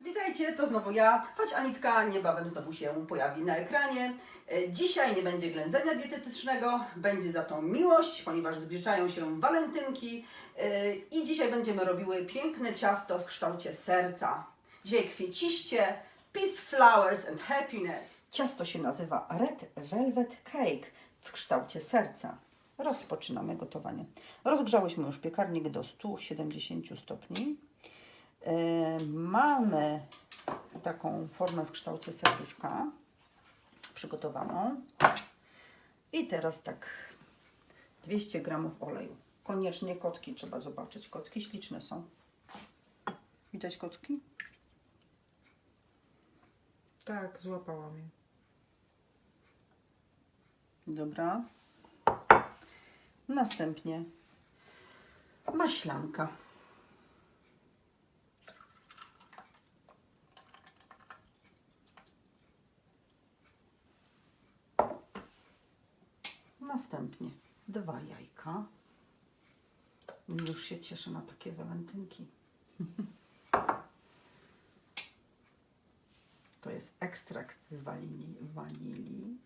Witajcie, to znowu ja, choć Anitka niebawem znowu się pojawi na ekranie. E, Dzisiaj nie będzie ględzenia dietetycznego, będzie za to miłość, ponieważ zbliżają się walentynki e, i dzisiaj będziemy robiły piękne ciasto w kształcie serca. Dzisiaj kwieciście, peace, flowers and happiness. Ciasto się nazywa Red Velvet Cake w kształcie serca. Rozpoczynamy gotowanie. Rozgrzałyśmy już piekarnik do 170 stopni. Yy, mamy taką formę w kształcie serduszka przygotowaną. I teraz tak 200 gramów oleju. Koniecznie kotki trzeba zobaczyć. Kotki śliczne są. Widać kotki? Tak, złapałam je. Dobra. Następnie maślanka. Następnie dwa jajka. Już się cieszę na takie walentynki. To jest ekstrakt z wanilii. wanilii.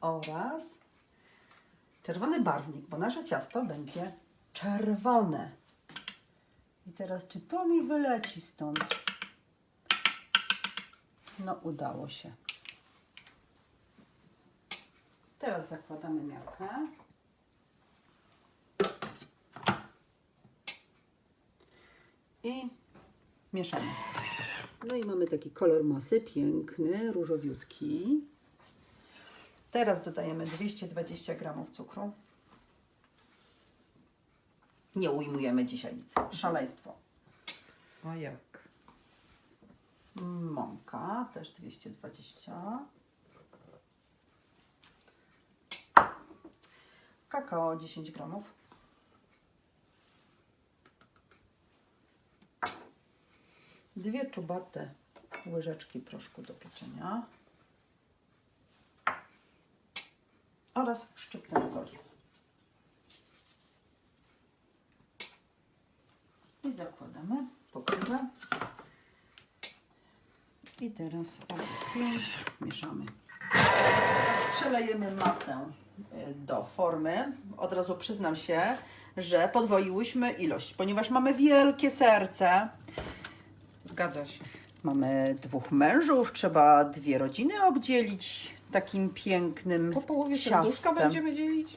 oraz czerwony barwnik, bo nasze ciasto będzie czerwone. I teraz, czy to mi wyleci stąd? No, udało się. Teraz zakładamy miarkę. I mieszamy. No i mamy taki kolor masy, piękny, różowiutki. Teraz dodajemy 220 gramów cukru. Nie ujmujemy dzisiaj nic. Szaleństwo. Jak? Mąka też 220. Kakao 10 gramów. Dwie czubate łyżeczki proszku do pieczenia. oraz szczyptę soli. I zakładamy pokrywę. I teraz 5 mieszamy. Przelejemy masę y, do formy. Od razu przyznam się, że podwoiłyśmy ilość, ponieważ mamy wielkie serce. Zgadza się. Mamy dwóch mężów, trzeba dwie rodziny obdzielić takim pięknym Po połowie serduszka ciastem. będziemy dzielić?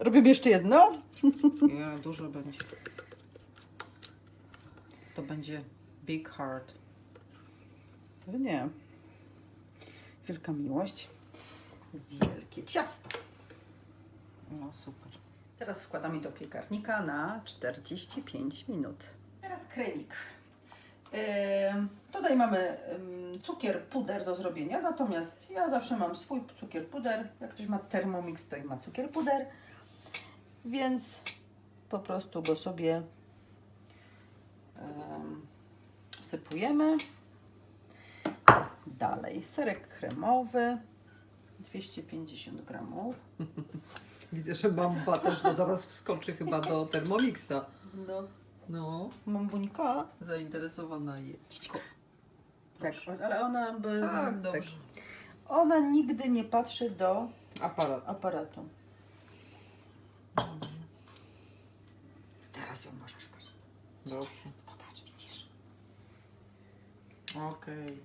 Robimy jeszcze jedno? Nie, dużo będzie. To będzie big heart. Nie. Wielka miłość. Wielkie ciasto. No super. Teraz wkładamy do piekarnika na 45 minut. Teraz kremik. Ym, tutaj mamy ym, cukier puder do zrobienia, natomiast ja zawsze mam swój cukier puder. Jak ktoś ma Thermomix, to i ma cukier puder. Więc po prostu go sobie ym, wsypujemy. Dalej serek kremowy 250 gramów. Widzę, że mamba też no, zaraz wskoczy chyba do Thermomixa. No, No, mam bunika. zainteresowana jest. Tak, ale ona by. Tak, dobrze. Ona nigdy nie patrzy do Aparat. aparatu. Teraz ją możesz patrzeć. Dobrze. Okej.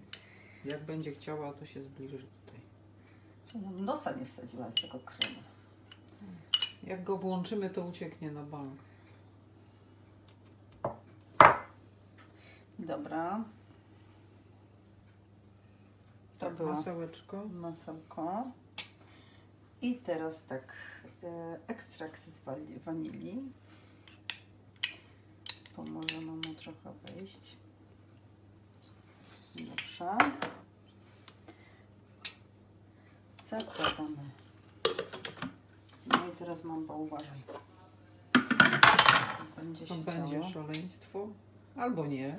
Jak będzie chciała, to się zbliży tutaj. Nosa nie wsadziła do tego kremu. Jak go włączymy, to ucieknie na bank. Dobra. To było Masełeczko. masełko. I teraz tak, e, ekstrakt z wali- wanilii. Pomoże nam mu trochę wejść. Dobrze. Zakładamy. No i teraz mam, uważaj. Będzie To będzie działo. szaleństwo. Albo nie.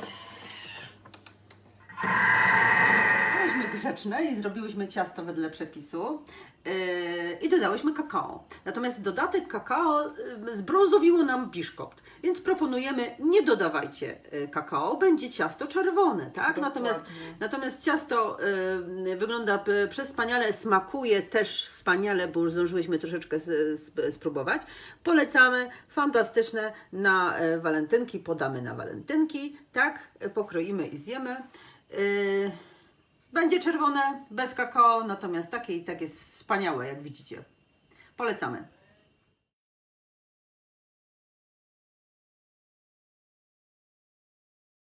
Grzeczne i zrobiłyśmy ciasto wedle przepisu yy, i dodałyśmy kakao. Natomiast dodatek kakao yy, zbrązowiło nam biszkopt, więc proponujemy nie dodawajcie yy, kakao, będzie ciasto czerwone, tak? Natomiast, natomiast ciasto yy, wygląda przespaniale, smakuje też wspaniale, bo już zdążyłyśmy troszeczkę spróbować. Polecamy, fantastyczne na e, walentynki, podamy na walentynki, tak? Pokroimy i zjemy. Yy, będzie czerwone, bez kakao, natomiast takie i tak jest wspaniałe, jak widzicie. Polecamy.